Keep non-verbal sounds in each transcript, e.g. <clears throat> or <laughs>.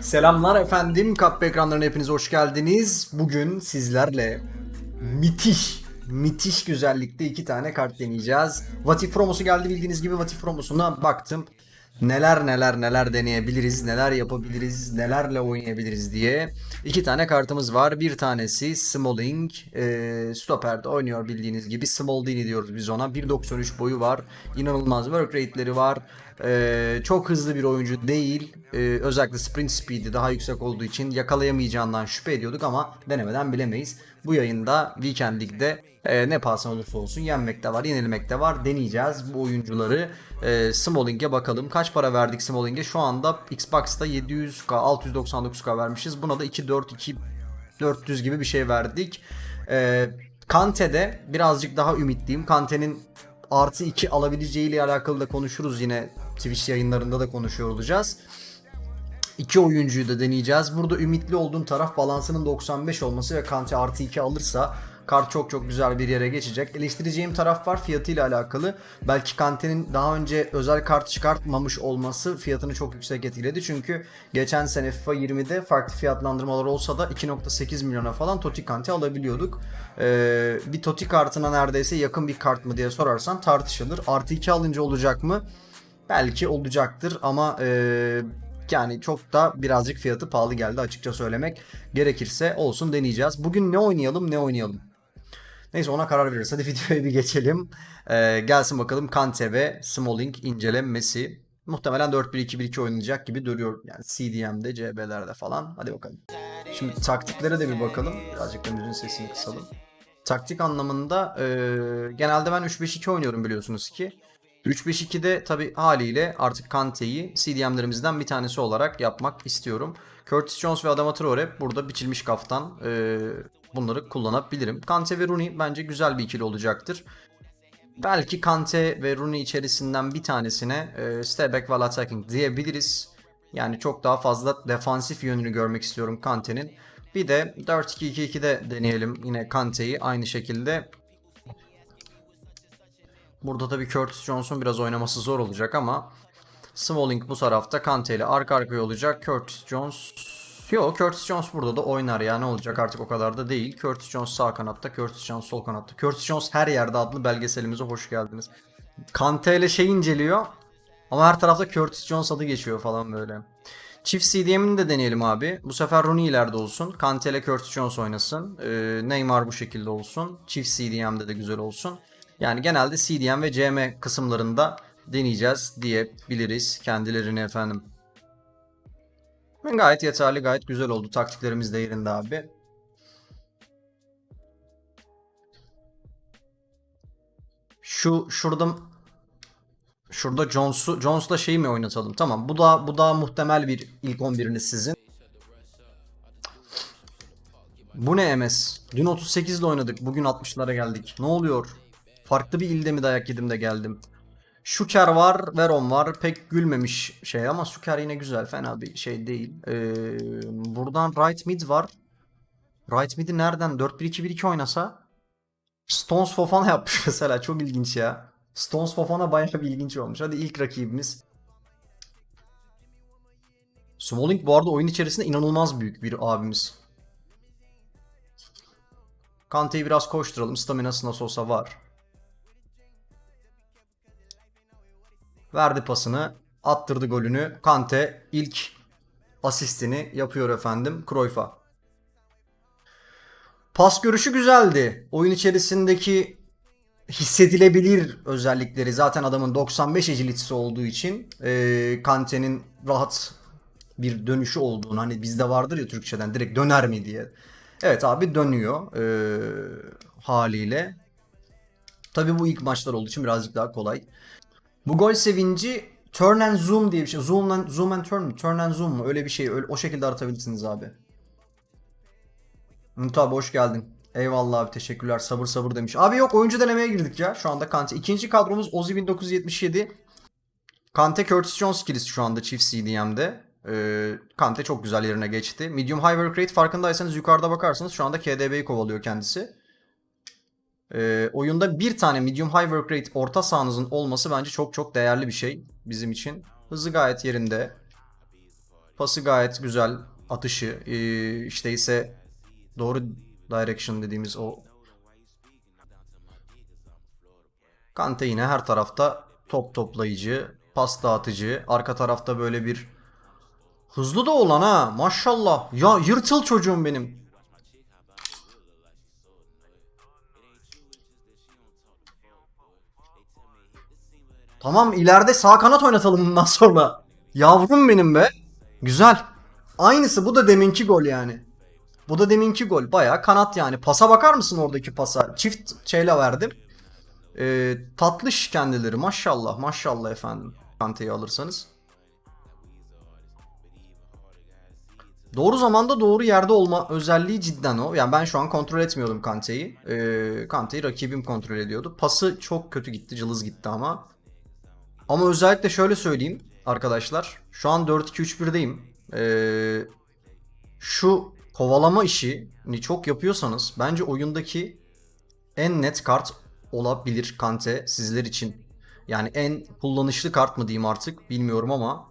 Selamlar efendim. Kapı ekranlarına hepiniz hoş geldiniz. Bugün sizlerle müthiş, müthiş güzellikte iki tane kart deneyeceğiz. Vatif promosu geldi bildiğiniz gibi Vatif promosuna baktım. Neler neler neler deneyebiliriz, neler yapabiliriz, nelerle oynayabiliriz diye. iki tane kartımız var. Bir tanesi Smalling. E, stoperde oynuyor bildiğiniz gibi. Smaldini diyoruz biz ona. 1.93 boyu var. İnanılmaz work rate'leri var. Ee, çok hızlı bir oyuncu değil. Ee, özellikle sprint speed'i daha yüksek olduğu için yakalayamayacağından şüphe ediyorduk ama denemeden bilemeyiz. Bu yayında Weekend League'de e, ne pahasına olursa olsun yenmek de var, yenilmek de var. Deneyeceğiz bu oyuncuları. E, Smalling'e bakalım. Kaç para verdik Smalling'e? Şu anda Xbox'ta 700k, 699k vermişiz. Buna da 2 4 2 400 gibi bir şey verdik. E, Kante'de birazcık daha ümitliyim. Kante'nin artı 2 alabileceğiyle alakalı da konuşuruz yine Twitch yayınlarında da konuşuyor olacağız. İki oyuncuyu da deneyeceğiz. Burada ümitli olduğum taraf balansının 95 olması ve Kante artı 2 alırsa kart çok çok güzel bir yere geçecek. Eleştireceğim taraf var fiyatıyla alakalı. Belki Kante'nin daha önce özel kart çıkartmamış olması fiyatını çok yüksek etkiledi. Çünkü geçen sene FIFA 20'de farklı fiyatlandırmalar olsa da 2.8 milyona falan Totti Kante alabiliyorduk. Ee, bir Totti kartına neredeyse yakın bir kart mı diye sorarsan tartışılır. Artı 2 alınca olacak mı? Belki olacaktır ama ee, yani çok da birazcık fiyatı pahalı geldi açıkça söylemek gerekirse olsun deneyeceğiz. Bugün ne oynayalım ne oynayalım. Neyse ona karar veririz. Hadi <laughs> videoya bir geçelim. Ee, gelsin bakalım Kante ve Smalling incelenmesi. Muhtemelen 4-1-2-1-2 oynayacak gibi duruyor. Yani CDM'de, CB'lerde falan. Hadi bakalım. Şimdi taktiklere de bir bakalım. Birazcık da müziğin sesini kısalım. Taktik anlamında e, genelde ben 3-5-2 oynuyorum biliyorsunuz ki. 3-5-2'de tabi haliyle artık Kante'yi CDM'lerimizden bir tanesi olarak yapmak istiyorum. Curtis Jones ve Adama Traore burada biçilmiş kaftan e, bunları kullanabilirim. Kante ve Rooney bence güzel bir ikili olacaktır. Belki Kante ve Rooney içerisinden bir tanesine e, stay back while attacking diyebiliriz. Yani çok daha fazla defansif yönünü görmek istiyorum Kante'nin. Bir de 4-2-2-2'de deneyelim yine Kante'yi aynı şekilde. Burada tabii Curtis Jones'un biraz oynaması zor olacak ama Smalling bu tarafta Kante ile arka arkaya olacak. Curtis Jones Yo Curtis Jones burada da oynar ya ne olacak artık o kadar da değil. Curtis Jones sağ kanatta, Curtis Jones sol kanatta. Curtis Jones her yerde adlı belgeselimize hoş geldiniz. Kante ile şey inceliyor ama her tarafta Curtis Jones adı geçiyor falan böyle. Çift CDM'ini de deneyelim abi. Bu sefer Rooney ileride olsun. Kante ile Curtis Jones oynasın. Ee, Neymar bu şekilde olsun. Çift CDM'de de güzel olsun. Yani genelde CDM ve CM kısımlarında deneyeceğiz diyebiliriz kendilerini efendim. Gayet yeterli, gayet güzel oldu. Taktiklerimiz de yerinde abi. Şu şurada şurada Jones'u Jones'la şeyi mi oynatalım? Tamam. Bu da bu da muhtemel bir ilk 11'iniz sizin. Bu ne MS? Dün 38 ile oynadık. Bugün 60'lara geldik. Ne oluyor? Farklı bir ilde mi dayak yedim de geldim? Şuker var, Veron var. Pek gülmemiş şey ama Şuker yine güzel. Fena bir şey değil. Ee, buradan right mid var. Right mid'i nereden? 4-1-2-1-2 oynasa? Stones Fofana yapmış <laughs> mesela. Çok ilginç ya. Stones Fofana bayağı bir ilginç olmuş. Hadi ilk rakibimiz. Smalling bu arada oyun içerisinde inanılmaz büyük bir abimiz. Kante'yi biraz koşturalım. Staminası nasıl olsa var. Verdi pasını. Attırdı golünü. Kante ilk asistini yapıyor efendim Cruyff'a. Pas görüşü güzeldi. Oyun içerisindeki hissedilebilir özellikleri zaten adamın 95 agility'si olduğu için e, Kante'nin rahat bir dönüşü olduğunu hani bizde vardır ya Türkçeden direkt döner mi diye. Evet abi dönüyor e, haliyle. Tabi bu ilk maçlar olduğu için birazcık daha kolay. Bu gol sevinci turn and zoom diye bir şey. Zoom and, zoom and turn mu? Turn and zoom mu? Öyle bir şey. Öyle, o şekilde aratabilirsiniz abi. Umut abi hoş geldin. Eyvallah abi teşekkürler. Sabır sabır demiş. Abi yok oyuncu denemeye girdik ya. Şu anda Kante. İkinci kadromuz Ozi 1977. Kante Curtis Jones ikilisi şu anda çift CDM'de. Ee, Kante çok güzel yerine geçti. Medium High Work Rate farkındaysanız yukarıda bakarsanız şu anda KDB'yi kovalıyor kendisi. Ee, oyunda bir tane medium high work rate orta sahanızın olması bence çok çok değerli bir şey bizim için. Hızı gayet yerinde. Pası gayet güzel. Atışı ee, işte ise doğru direction dediğimiz o Kante yine her tarafta top toplayıcı, pas dağıtıcı. Arka tarafta böyle bir hızlı da olan ha maşallah. Ya yırtıl çocuğum benim. Tamam ileride sağ kanat oynatalım bundan sonra. Yavrum benim be. Güzel. Aynısı bu da deminki gol yani. Bu da deminki gol. Baya kanat yani. Pasa bakar mısın oradaki pasa? Çift şeyle verdim. Ee, tatlış kendileri maşallah maşallah efendim. Kante'yi alırsanız. Doğru zamanda doğru yerde olma özelliği cidden o. Yani ben şu an kontrol etmiyordum Kante'yi. Ee, Kante'yi rakibim kontrol ediyordu. Pası çok kötü gitti, cılız gitti ama. Ama özellikle şöyle söyleyeyim arkadaşlar. Şu an 4-2-3-1'deyim. Ee, şu kovalama işini çok yapıyorsanız bence oyundaki en net kart olabilir Kante sizler için. Yani en kullanışlı kart mı diyeyim artık bilmiyorum ama.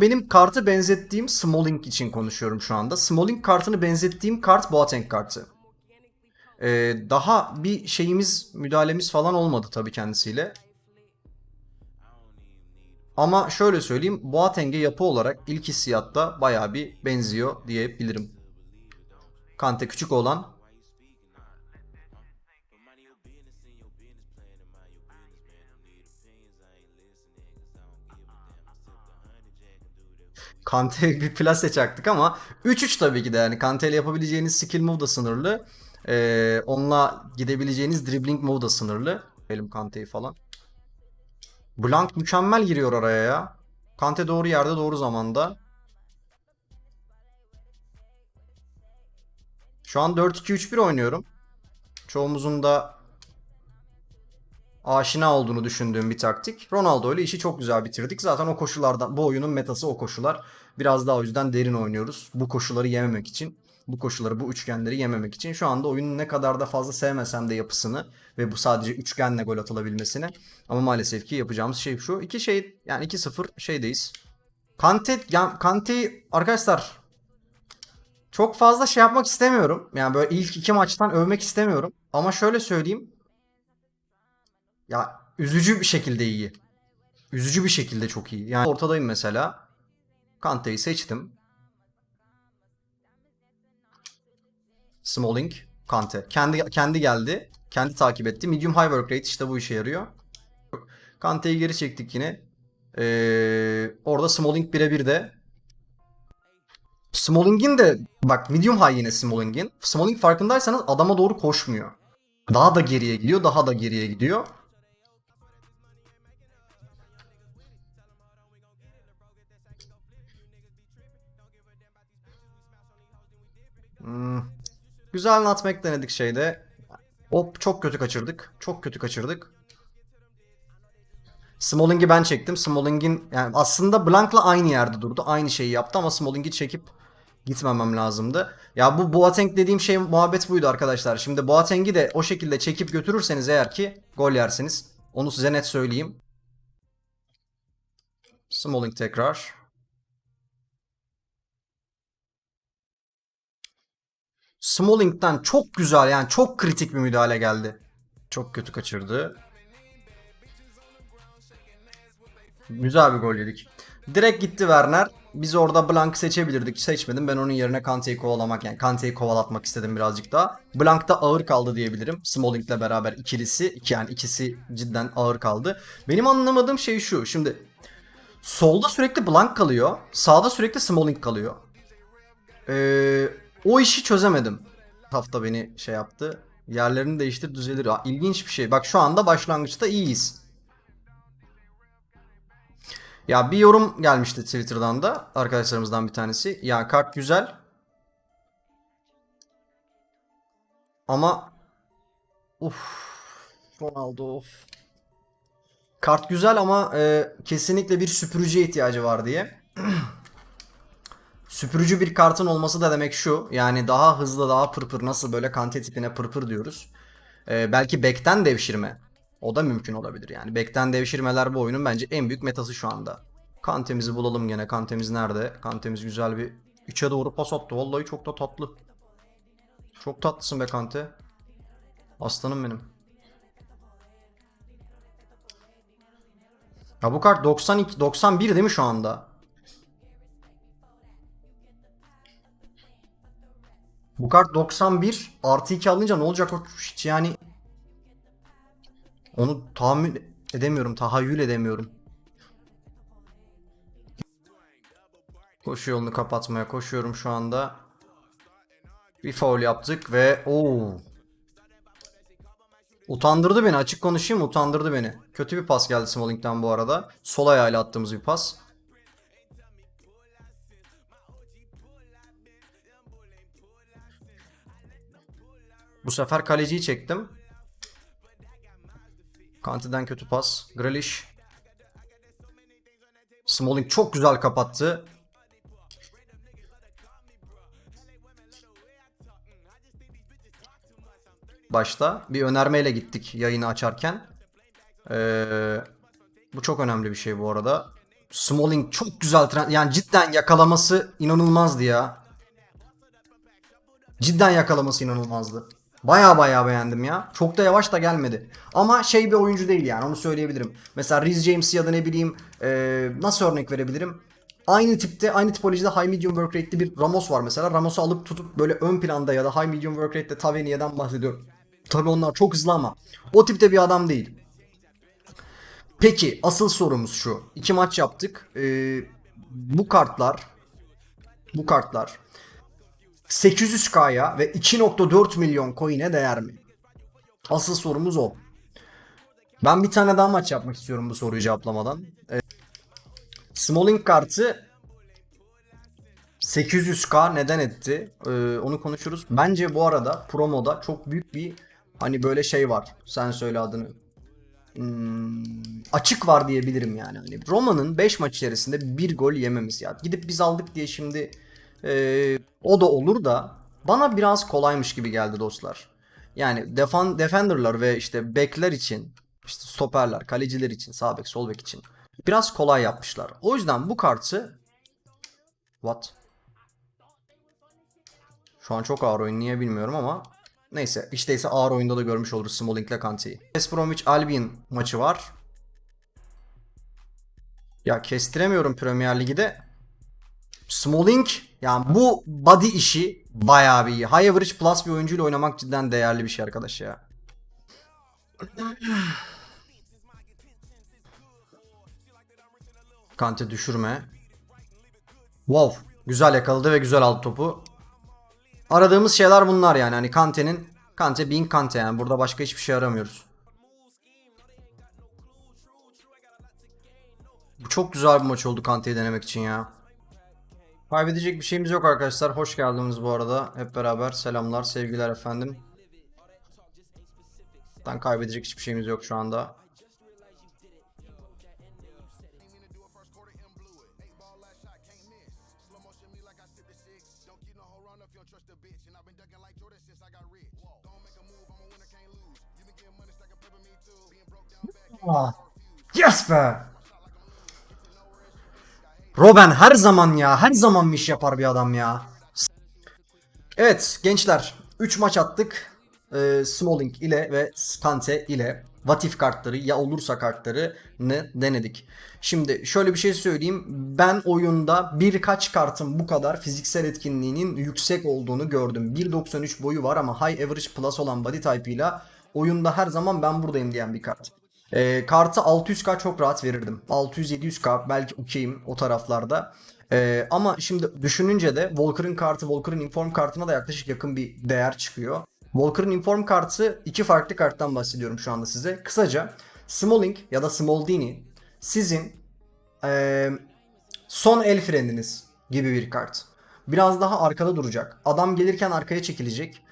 Benim kartı benzettiğim Smalling için konuşuyorum şu anda. Smalling kartını benzettiğim kart Boateng kartı. Ee, daha bir şeyimiz, müdahalemiz falan olmadı tabii kendisiyle. Ama şöyle söyleyeyim, Boateng'e yapı olarak ilk hissiyatta bayağı bir benziyor diyebilirim. Kante küçük olan Kante'ye bir plase çaktık ama 3-3 tabii ki de yani Kante ile yapabileceğiniz skill move da sınırlı. Ee, onunla gidebileceğiniz dribbling move da sınırlı. Elim Kante'yi falan. Blank mükemmel giriyor araya ya. Kante doğru yerde doğru zamanda. Şu an 4-2-3-1 oynuyorum. Çoğumuzun da aşina olduğunu düşündüğüm bir taktik. Ronaldo ile işi çok güzel bitirdik. Zaten o koşullardan bu oyunun metası o koşular. Biraz daha o yüzden derin oynuyoruz. Bu koşulları yememek için. Bu koşulları, bu üçgenleri yememek için. Şu anda oyunun ne kadar da fazla sevmesem de yapısını ve bu sadece üçgenle gol atılabilmesini. Ama maalesef ki yapacağımız şey şu. İki şey yani 2-0 şeydeyiz. Kante, yani Kante'yi arkadaşlar çok fazla şey yapmak istemiyorum. Yani böyle ilk iki maçtan övmek istemiyorum. Ama şöyle söyleyeyim. Ya üzücü bir şekilde iyi. Üzücü bir şekilde çok iyi. Yani ortadayım mesela. Kante'yi seçtim. Smalling, Kante. Kendi kendi geldi. Kendi takip etti. Medium high work rate işte bu işe yarıyor. Kante'yi geri çektik yine. Ee, orada Smalling birebir de. Smalling'in de bak medium high yine Smalling'in. Smalling farkındaysanız adama doğru koşmuyor. Daha da geriye gidiyor, daha da geriye gidiyor. Hmm. Güzel nutmeg denedik şeyde. Hop çok kötü kaçırdık. Çok kötü kaçırdık. Smalling'i ben çektim. Smalling'in yani aslında Blank'la aynı yerde durdu. Aynı şeyi yaptı ama Smalling'i çekip gitmemem lazımdı. Ya bu Boateng dediğim şey muhabbet buydu arkadaşlar. Şimdi Boateng'i de o şekilde çekip götürürseniz eğer ki gol yersiniz. Onu size net söyleyeyim. Smalling tekrar. Smalling'den çok güzel yani çok kritik bir müdahale geldi. Çok kötü kaçırdı. Güzel bir gol yedik. Direkt gitti Werner. Biz orada Blank seçebilirdik. Seçmedim. Ben onun yerine Kante'yi kovalamak yani Kante'yi kovalatmak istedim birazcık daha. Blank da ağır kaldı diyebilirim. Smalling'le beraber ikilisi. iki yani ikisi cidden ağır kaldı. Benim anlamadığım şey şu. Şimdi solda sürekli Blank kalıyor. Sağda sürekli Smalling kalıyor. Eee o işi çözemedim. Hafta beni şey yaptı. Yerlerini değiştir düzelir. Ha, İlginç bir şey. Bak şu anda başlangıçta iyiyiz. Ya bir yorum gelmişti Twitter'dan da arkadaşlarımızdan bir tanesi. Ya kart güzel. Ama Uf Ronaldo of. Kart güzel ama e, kesinlikle bir süpürücüye ihtiyacı var diye. <clears throat> Süpürücü bir kartın olması da demek şu. Yani daha hızlı daha pırpır nasıl böyle kante tipine pırpır diyoruz. Ee, belki back'ten devşirme. O da mümkün olabilir yani. Back'ten devşirmeler bu oyunun bence en büyük metası şu anda. Kantemizi bulalım gene. Kantemiz nerede? Kantemiz güzel bir içe doğru pas attı. Vallahi çok da tatlı. Çok tatlısın be Kante. Aslanım benim. Ya bu kart 92 91 değil mi şu anda? Bu kart 91 artı 2 alınca ne olacak o hiç yani onu tahammül edemiyorum, tahayyül edemiyorum. Koşu yolunu kapatmaya koşuyorum şu anda. Bir foul yaptık ve oo. Utandırdı beni açık konuşayım utandırdı beni. Kötü bir pas geldi Smalling'den bu arada. Sol ayağıyla attığımız bir pas. Bu sefer kaleciyi çektim. Kanti'den kötü pas. Grealish. Smalling çok güzel kapattı. Başta bir önermeyle gittik yayını açarken. Ee, bu çok önemli bir şey bu arada. Smalling çok güzel tren- yani cidden yakalaması inanılmazdı ya. Cidden yakalaması inanılmazdı. Baya baya beğendim ya. Çok da yavaş da gelmedi. Ama şey bir oyuncu değil yani onu söyleyebilirim. Mesela Riz James ya da ne bileyim ee, nasıl örnek verebilirim? Aynı tipte, aynı tipolojide high medium work rate'li bir Ramos var mesela. Ramos'u alıp tutup böyle ön planda ya da high medium work rate'de Tavernia'dan bahsediyorum. Tabii onlar çok hızlı ama o tipte bir adam değil. Peki asıl sorumuz şu. İki maç yaptık. Ee, bu kartlar bu kartlar 800k'ya ve 2.4 milyon coin'e değer mi? Asıl sorumuz o. Ben bir tane daha maç yapmak istiyorum bu soruyu cevaplamadan. Ee, Smalling kartı 800k neden etti? Ee, onu konuşuruz. Bence bu arada promoda çok büyük bir hani böyle şey var. Sen söyle adını. Hmm, açık var diyebilirim yani. Hani Roma'nın 5 maç içerisinde bir gol yememiz ya. Gidip biz aldık diye şimdi e, o da olur da bana biraz kolaymış gibi geldi dostlar. Yani defan, defenderlar ve işte bekler için, işte stoperler, kaleciler için, sağ bek, sol bek için biraz kolay yapmışlar. O yüzden bu kartı What? Şu an çok ağır oyun niye bilmiyorum ama neyse işte ise ağır oyunda da görmüş oluruz Smalling ile Kante'yi. West Bromwich Albion maçı var. Ya kestiremiyorum Premier Lig'de. Smalling yani bu body işi bayağı bir iyi. High average plus bir oyuncuyla oynamak cidden değerli bir şey arkadaş ya. Kante düşürme. Wow. Güzel yakaladı ve güzel aldı topu. Aradığımız şeyler bunlar yani. Hani Kante'nin Kante being Kante yani. Burada başka hiçbir şey aramıyoruz. Bu çok güzel bir maç oldu Kante'yi denemek için ya. Kaybedecek bir şeyimiz yok arkadaşlar. Hoş geldiniz bu arada. Hep beraber selamlar, sevgiler efendim. Zaten kaybedecek hiçbir şeyimiz yok şu anda. Ah. Yes be! Robben her zaman ya. Her zaman bir iş yapar bir adam ya. Evet gençler. 3 maç attık. Ee, Smalling ile ve Kante ile Vatif kartları ya olursa kartları ne denedik. Şimdi şöyle bir şey söyleyeyim. Ben oyunda birkaç kartın bu kadar fiziksel etkinliğinin yüksek olduğunu gördüm. 1.93 boyu var ama High Average Plus olan body type ile oyunda her zaman ben buradayım diyen bir kart. E, kartı 600k çok rahat verirdim. 600-700k belki okeyim o taraflarda. E, ama şimdi düşününce de Walker'ın kartı Walker'ın Inform kartına da yaklaşık yakın bir değer çıkıyor. Walker'ın Inform kartı iki farklı karttan bahsediyorum şu anda size. Kısaca Smalling ya da Smaldini sizin e, son el freniniz gibi bir kart. Biraz daha arkada duracak. Adam gelirken arkaya çekilecek.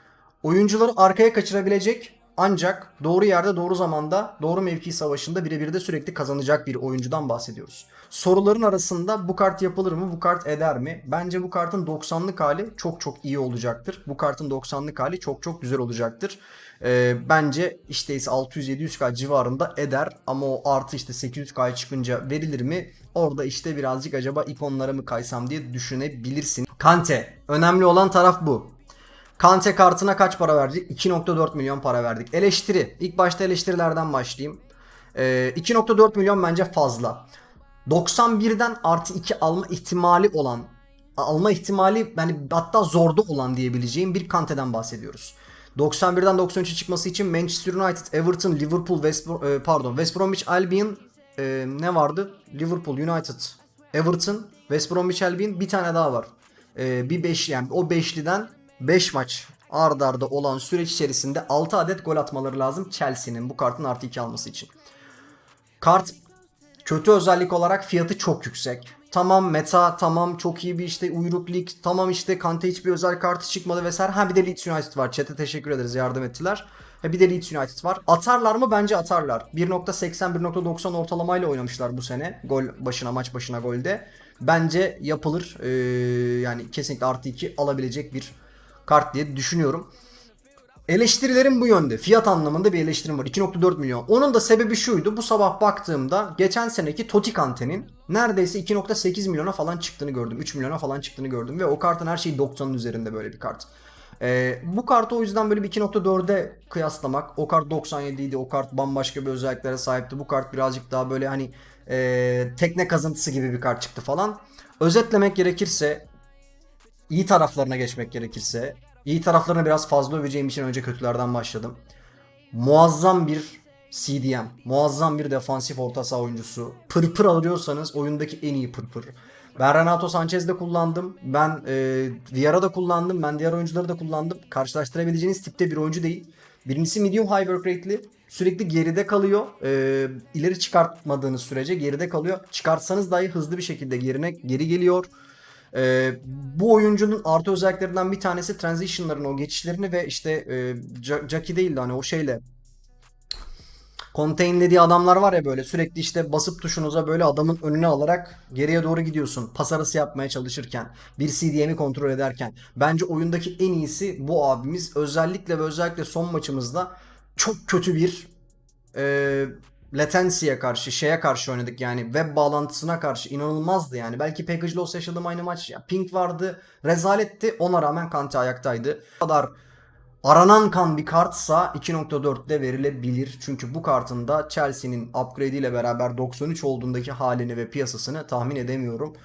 Oyuncuları arkaya kaçırabilecek ancak doğru yerde doğru zamanda doğru mevki savaşında birebir de sürekli kazanacak bir oyuncudan bahsediyoruz. Soruların arasında bu kart yapılır mı? Bu kart eder mi? Bence bu kartın 90'lık hali çok çok iyi olacaktır. Bu kartın 90'lık hali çok çok güzel olacaktır. Ee, bence işte ise 600-700k civarında eder ama o artı işte 800k çıkınca verilir mi Orada işte birazcık acaba ikonlara mı kaysam diye düşünebilirsin. Kante. Önemli olan taraf bu. Kante kartına kaç para verdik? 2.4 milyon para verdik. Eleştiri. İlk başta eleştirilerden başlayayım. Ee, 2.4 milyon bence fazla. 91'den artı 2 alma ihtimali olan alma ihtimali yani hatta zorda olan diyebileceğim bir Kante'den bahsediyoruz. 91'den 93'e çıkması için Manchester United, Everton, Liverpool, West, e, pardon West Bromwich Albion e, ne vardı? Liverpool, United, Everton, West Bromwich Albion bir tane daha var. E, bir beş yani o beşliden 5 maç ard arda olan süreç içerisinde 6 adet gol atmaları lazım Chelsea'nin bu kartın artı 2 alması için. Kart kötü özellik olarak fiyatı çok yüksek. Tamam meta, tamam çok iyi bir işte uyruk lig, tamam işte Kante hiçbir özel kartı çıkmadı vesaire. Ha bir de Leeds United var. Chat'e teşekkür ederiz yardım ettiler. Ha bir de Leeds United var. Atarlar mı? Bence atarlar. 1.80 1.90 ortalamayla oynamışlar bu sene. Gol başına maç başına golde. Bence yapılır. Ee, yani kesinlikle artı 2 alabilecek bir kart diye düşünüyorum. Eleştirilerim bu yönde. Fiyat anlamında bir eleştirim var. 2.4 milyon. Onun da sebebi şuydu. Bu sabah baktığımda geçen seneki Totti Kante'nin neredeyse 2.8 milyona falan çıktığını gördüm. 3 milyona falan çıktığını gördüm. Ve o kartın her şeyi 90'ın üzerinde böyle bir kart. Ee, bu kartı o yüzden böyle bir 2.4'e kıyaslamak. O kart 97 idi. O kart bambaşka bir özelliklere sahipti. Bu kart birazcık daha böyle hani e, tekne kazıntısı gibi bir kart çıktı falan. Özetlemek gerekirse iyi taraflarına geçmek gerekirse iyi taraflarını biraz fazla öveceğim için önce kötülerden başladım. Muazzam bir CDM, muazzam bir defansif orta saha oyuncusu. Pırpır alıyorsanız oyundaki en iyi pırpır. Ben Renato Sanchez'de kullandım. Ben e, Villara'da kullandım. Ben diğer oyuncuları da kullandım. Karşılaştırabileceğiniz tipte bir oyuncu değil. Birincisi medium high work rate'li. Sürekli geride kalıyor. E, ileri çıkartmadığınız sürece geride kalıyor. Çıkartsanız dahi hızlı bir şekilde gerine geri geliyor. Ee, bu oyuncunun artı özelliklerinden bir tanesi transition'ların o geçişlerini ve işte e, Ja- Jackie değil de hani o şeyle containlediği adamlar var ya böyle sürekli işte basıp tuşunuza böyle adamın önüne alarak geriye doğru gidiyorsun. Pas arası yapmaya çalışırken, bir CDM'i kontrol ederken. Bence oyundaki en iyisi bu abimiz. Özellikle ve özellikle son maçımızda çok kötü bir e, latency'ye karşı, şeye karşı oynadık yani web bağlantısına karşı inanılmazdı yani. Belki package loss yaşadığım aynı maç. Ya, ping vardı, rezaletti. Ona rağmen Kante ayaktaydı. Bu kadar aranan kan bir kartsa 2.4'de verilebilir. Çünkü bu kartın da Chelsea'nin upgrade ile beraber 93 olduğundaki halini ve piyasasını tahmin edemiyorum.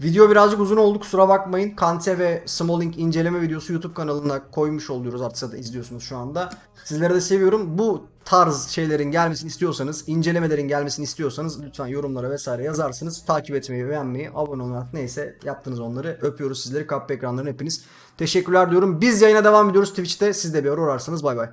Video birazcık uzun oldu kusura bakmayın. Kante ve Smalling inceleme videosu YouTube kanalına koymuş oluyoruz artık da izliyorsunuz şu anda. Sizleri de seviyorum. Bu tarz şeylerin gelmesini istiyorsanız, incelemelerin gelmesini istiyorsanız lütfen yorumlara vesaire yazarsınız. Takip etmeyi, beğenmeyi, abone olmak neyse yaptınız onları. Öpüyoruz sizleri. Kapı ekranlarını hepiniz. Teşekkürler diyorum. Biz yayına devam ediyoruz Twitch'te. Siz de bir ara uğrarsanız bay bay.